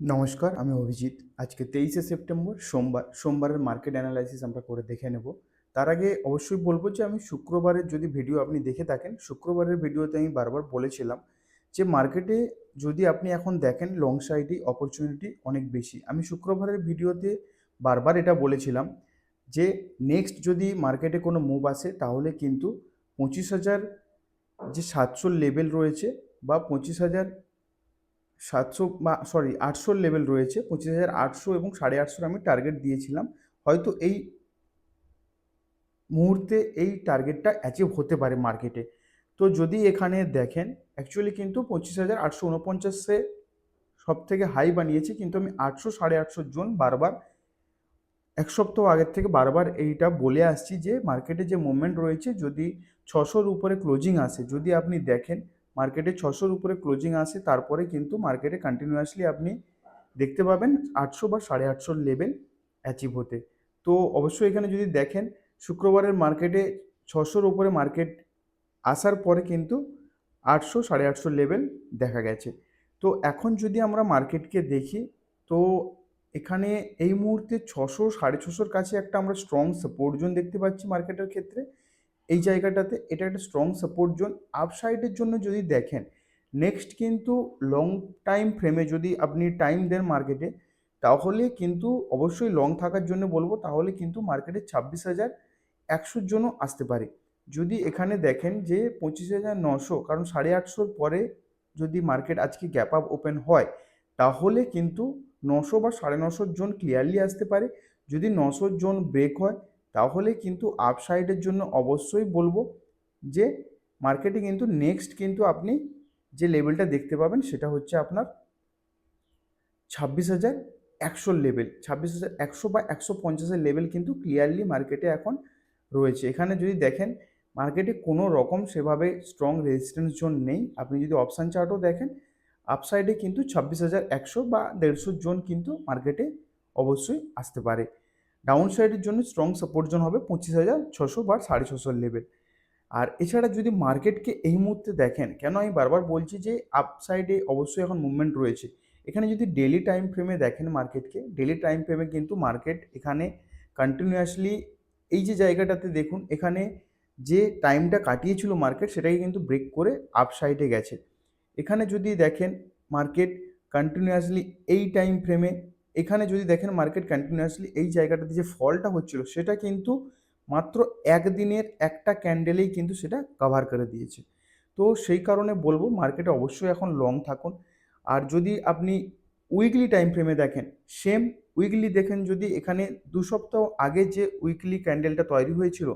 নমস্কার, আমি অভিজিৎ। আজকে তেইশে সেপ্টেম্বর, সোমবার। সোমবারের মার্কেট অ্যানালাইসিস আমরা করে দেখে নেব। তার আগে অবশ্যই বলব যে, আমি শুক্রবারের যদি ভিডিও আপনি দেখে থাকেন, শুক্রবারের ভিডিওতে আমি বারবার বলেছিলাম যে মার্কেটে যদি আপনি এখন দেখেন লং সাইডে অপরচুনিটি অনেক বেশি। আমি শুক্রবারের ভিডিওতে বারবার এটা বলেছিলাম যে নেক্সট যদি মার্কেটে কোনো মুভ আসে, তাহলে কিন্তু পঁচিশ হাজার যে সাতশো লেভেল রয়েছে বা পঁচিশ হাজার সাতশো সরি আটশোর লেভেল রয়েছে, পঁচিশ হাজার আটশো এবং সাড়ে আটশোর আমি টার্গেট দিয়েছিলাম। হয়তো এই মুহূর্তে এই টার্গেটটা অ্যাচিভ হতে পারে মার্কেটে তো যদি এখানে দেখেন অ্যাকচুয়ালি কিন্তু পঁচিশ হাজার আটশো উনপঞ্চাশে সব থেকে হাই বানিয়েছি, কিন্তু আমি আটশো সাড়ে আটশো জন বারবার, এক সপ্তাহ আগের থেকে বারবার এইটা বলে আসছি যে মার্কেটে যে মুভমেন্ট রয়েছে, যদি ছশোর উপরে ক্লোজিং আসে, যদি আপনি দেখেন মার্কেটে ছশোর উপরে ক্লোজিং আসে, তারপরে কিন্তু মার্কেটে কন্টিনিউয়াসলি আপনি দেখতে পাবেন আটশো বা সাড়ে আটশোর লেভেল অ্যাচিভ হতে। তো অবশ্যই এখানে যদি দেখেন, শুক্রবারের মার্কেটে ছশোর উপরে মার্কেট আসার পরে কিন্তু আটশো সাড়ে আটশোর লেভেল দেখা গেছে। তো এখন যদি আমরা মার্কেটকে দেখি, তো এখানে এই মুহূর্তে ছশো সাড়ে ছশোর কাছে একটা আমরা স্ট্রং সাপোর্ট জোন দেখতে পাচ্ছি মার্কেটের ক্ষেত্রে। এই জায়গাটাতে এটা একটা স্ট্রং সাপোর্ট জোন আপসাইডের জন্য যদি দেখেন নেক্সট কিন্তু লং টাইম ফ্রেমে যদি আপনি টাইম দেন মার্কেটে তাহলে কিন্তু অবশ্যই লং থাকার জন্য বলব, তাহলে কিন্তু মার্কেটে ছাব্বিশ হাজার একশোর জন্য আসতে পারে। যদি এখানে দেখেন যে পঁচিশ হাজার নশো কারণ সাড়ে আটশোর পরে যদি মার্কেট আজকে গ্যাপ আপ ওপেন হয়, তাহলে কিন্তু নশো বা সাড়ে নশোর জোন ক্লিয়ারলি আসতে পারে। যদি নশোর জোন ব্রেক হয় তাহলে কিন্তু আপসাইডের জন্য অবশ্যই বলব যে মার্কেটে কিন্তু নেক্সট কিন্তু আপনি যে লেভেলটা দেখতে পাবেন সেটা হচ্ছে আপনার ছাব্বিশ হাজার একশোর লেভেল ছাব্বিশ হাজার একশো বা একশো পঞ্চাশের লেভেল কিন্তু ক্লিয়ারলি মার্কেটে এখন রয়েছে। এখানে যদি দেখেন মার্কেটে কোনো রকম সেভাবে স্ট্রং রেজিস্ট্যান্স জোন নেই। আপনি যদি অপশান চার্টও দেখেন আপসাইডে কিন্তু ছাব্বিশ হাজার একশো বা দেড়শো জোন কিন্তু মার্কেটে অবশ্যই আসতে পারে। ডাউন সাইডের জন্য স্ট্রং সাপোর্ট জোন হবে পঁচিশ হাজার ছশো বা সাড়ে ছশোর লেভেল আর এছাড়া যদি মার্কেটকে এই মুহূর্তে দেখেন, কেন আমি বারবার বলছি যে আপ সাইডে অবশ্যই এখন মুভমেন্ট রয়েছে? এখানে যদি ডেলি টাইম ফ্রেমে দেখেন মার্কেটকে ডেলি টাইম ফ্রেমে কিন্তু মার্কেট এখানে কন্টিনিউয়াসলি এই যে জায়গাটাতে দেখুন, এখানে যে টাইমটা কাটিয়েছিল মার্কেট সেটাকে কিন্তু ব্রেক করে আপ সাইডে গেছে। এখানে যদি দেখেন মার্কেট কন্টিনিউয়াসলি এই টাইম ফ্রেমে এখানে যদি দেখেন মার্কেট কন্টিনিউয়াসলি এই জায়গাটাতে যে ফলটা হচ্ছিল, সেটা কিন্তু মাত্র একদিনের একটা ক্যান্ডেলেই কিন্তু সেটা কভার করে দিয়েছে। তো সেই কারণে বলব মার্কেটে অবশ্যই এখন লং থাকুন। আর যদি আপনি উইকলি টাইম ফ্রেমে দেখেন সেম উইকলি দেখেন যদি এখানে দু সপ্তাহ আগে যে উইকলি ক্যান্ডেলটা তৈরি হয়েছিল,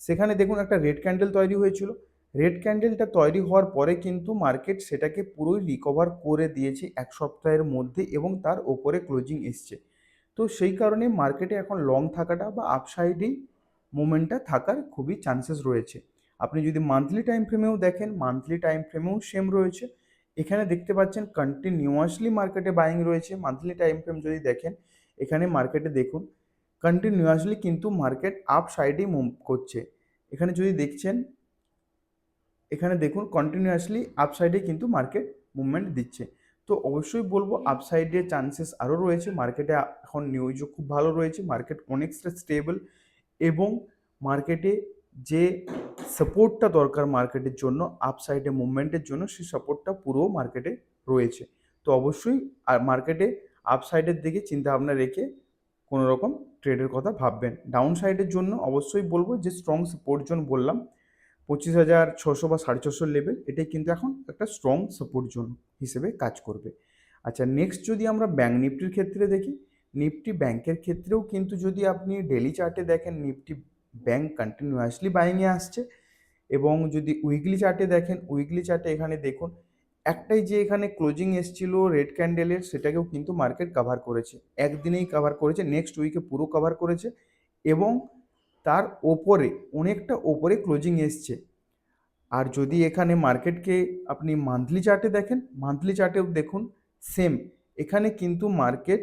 সেখানে দেখুন একটা রেড ক্যান্ডেল তৈরি হয়েছিল। রেড ক্যান্ডেলটা তৈরি হওয়ার পরে কিন্তু মার্কেট সেটাকে পুরোই রিকভার করে দিয়েছে এক সপ্তাহের মধ্যে এবং তার ওপরে ক্লোজিং এসছে। তো সেই কারণে মার্কেটে এখন লং থাকাটা বা আপসাইডেই মুভমেন্টটা থাকার খুবই চান্সেস রয়েছে। আপনি যদি মান্থলি টাইম ফ্রেমেও দেখেন মান্থলি টাইম ফ্রেমেও সেম রয়েছে। এখানে দেখতে পাচ্ছেন কন্টিনিউয়াসলি মার্কেটে বাইং রয়েছে। মান্থলি টাইম ফ্রেম যদি দেখেন, এখানে মার্কেটে দেখুন কন্টিনিউয়াসলি কিন্তু মার্কেট আপ সাইডেই মুভ করছে। এখানে যদি দেখছেন এখানে দেখুন কন্টিনিউয়াসলি আপসাইডে কিন্তু মার্কেট মুভমেন্ট দিচ্ছে। তো অবশ্যই বলব আপসাইডের চান্সেস আরও রয়েছে। মার্কেটে এখন নিউজও খুব ভালো রয়েছে। মার্কেট অনেকটা স্টেবল এবং মার্কেটে যে সাপোর্টটা দরকার মার্কেটের জন্য আপসাইডে মুভমেন্টের জন্য সেই সাপোর্টটা পুরো মার্কেটে রয়েছে। তো অবশ্যই আর মার্কেটে আপসাইডের দিকে চিন্তাভাবনা রেখে কোনো রকম ট্রেডের কথা ভাববেন। ডাউন সাইডের জন্য অবশ্যই বলব যে স্ট্রং সাপোর্ট জোন বললাম পঁচিশ হাজার ছশো বা সাড়ে ছশোর লেভেল এটাই কিন্তু এখন একটা স্ট্রং সাপোর্ট জোন হিসেবে কাজ করবে। আচ্ছা নেক্সট যদি আমরা ব্যাঙ্ক নিফটির ক্ষেত্রে দেখি, নিফটি ব্যাংকের ক্ষেত্রেও কিন্তু যদি আপনি ডেলি চার্টে দেখেন, নিফটি ব্যাংক কন্টিনিউয়াসলি বাইংয়ে আসছে এবং যদি উইকলি চার্টে দেখেন উইকলি চার্টে এখানে দেখুন, একটাই যে এখানে ক্লোজিং এসছিল রেড ক্যান্ডেলের সেটাকেও কিন্তু মার্কেট কাভার করেছে। একদিনেই কাভার করেছে নেক্সট উইকে পুরো কাভার করেছে এবং তার ওপরে, অনেকটা ওপরে ক্লোজিং এসছে। আর যদি এখানে মার্কেটকে আপনি মান্থলি চার্টে দেখেন মান্থলি চার্টেও দেখুন সেম এখানে কিন্তু মার্কেট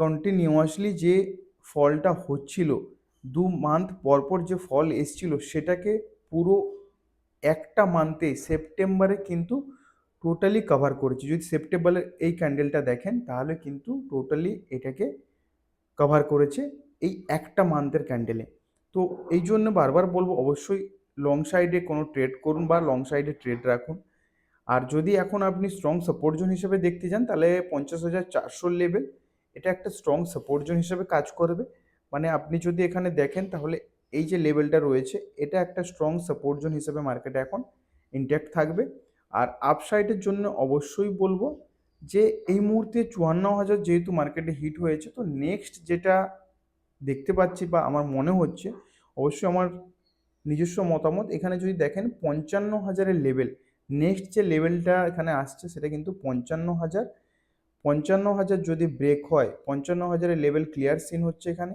কন্টিনিউয়াসলি যে ফলটা হচ্ছিল, দু মান্থ পরপর যে ফল এসছিল, সেটাকে পুরো একটা মান্থে সেপ্টেম্বরে কিন্তু টোটালি কভার করেছে। যদি সেপ্টেম্বরের এই ক্যান্ডেলটা দেখেন, তাহলে কিন্তু টোটালি এটাকে কভার করেছে এই একটা মান্থের ক্যান্ডেলে তো এই জন্য বারবার বলব, অবশ্যই লং সাইডে কোনো ট্রেড করুন বা লং সাইডে ট্রেড রাখুন। আর যদি এখন আপনি স্ট্রং সাপোর্ট জোন হিসেবে দেখতে যান, তাহলে পঞ্চাশ হাজার চারশোর লেভেল এটা একটা স্ট্রং সাপোর্ট জোন হিসেবে কাজ করবে। মানে আপনি যদি এখানে দেখেন, তাহলে এই যে লেভেলটা রয়েছে, এটা একটা স্ট্রং সাপোর্ট জোন হিসেবে মার্কেটে এখন ইনট্যাক্ট থাকবে। আর আপসাইডের জন্য অবশ্যই বলব যে, এই মুহূর্তে চুয়ান্ন হাজার যেহেতু মার্কেটে হিট হয়েছে, তো নেক্সট যেটা দেখতে পাচ্ছি বা আমার মনে হচ্ছে, অবশ্যই আমার নিজস্ব মতামত। এখানে যদি দেখেন পঞ্চান্ন হাজারের লেভেল নেক্সট যে লেভেলটা এখানে আসছে সেটা কিন্তু পঞ্চান্ন হাজার। পঞ্চান্ন হাজার যদি ব্রেক হয়, পঞ্চান্ন হাজারের লেভেল ক্লিয়ার সিন হচ্ছে এখানে।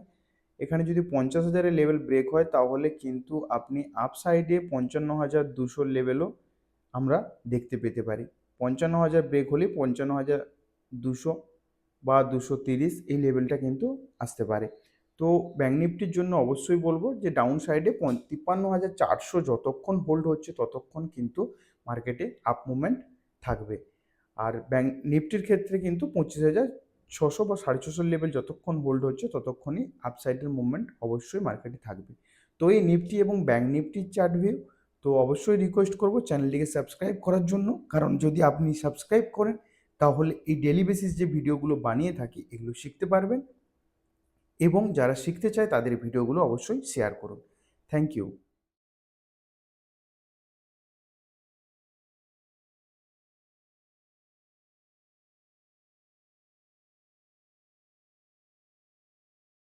এখানে যদি পঞ্চাশ হাজারের লেভেল ব্রেক হয়, তাহলে কিন্তু আপনি আপ সাইডে পঞ্চান্ন হাজার দুশোর লেভেলও আমরা দেখতে পেতে পারি। পঞ্চান্ন হাজার ব্রেক হলে পঞ্চান্ন হাজার দুশো বা দুশো তিরিশ এই লেভেলটা কিন্তু আসতে পারে। তো ব্যাঙ্ক নিফটির জন্য অবশ্যই বলব যে ডাউন সাইডে তিপ্পান্ন হাজার চারশো যতক্ষণ হোল্ড হচ্ছে ততক্ষণ কিন্তু মার্কেটে আপ মুভমেন্ট থাকবে। আর ব্যাঙ্ক নিফটির ক্ষেত্রে কিন্তু পঁচিশ হাজার ছশো বা সাড়ে ছশোর লেভেল যতক্ষণ হোল্ড হচ্ছে ততক্ষণই আপসাইডের মুভমেন্ট অবশ্যই মার্কেটে থাকবে। তো এই নিফটি এবং ব্যাঙ্ক নিফটির চার্ট ভিউ তো অবশ্যই রিকোয়েস্ট করব চ্যানেলটিকে সাবস্ক্রাইব করার জন্য। কারণ যদি আপনি সাবস্ক্রাইব করেন, তাহলে এই ডেলি বেসিস যে ভিডিওগুলো বানিয়ে থাকি, এগুলো শিখতে পারবেন। এবং যারা শিখতে চায় তাদের ভিডিওগুলো অবশ্যই শেয়ার করুন। Thank you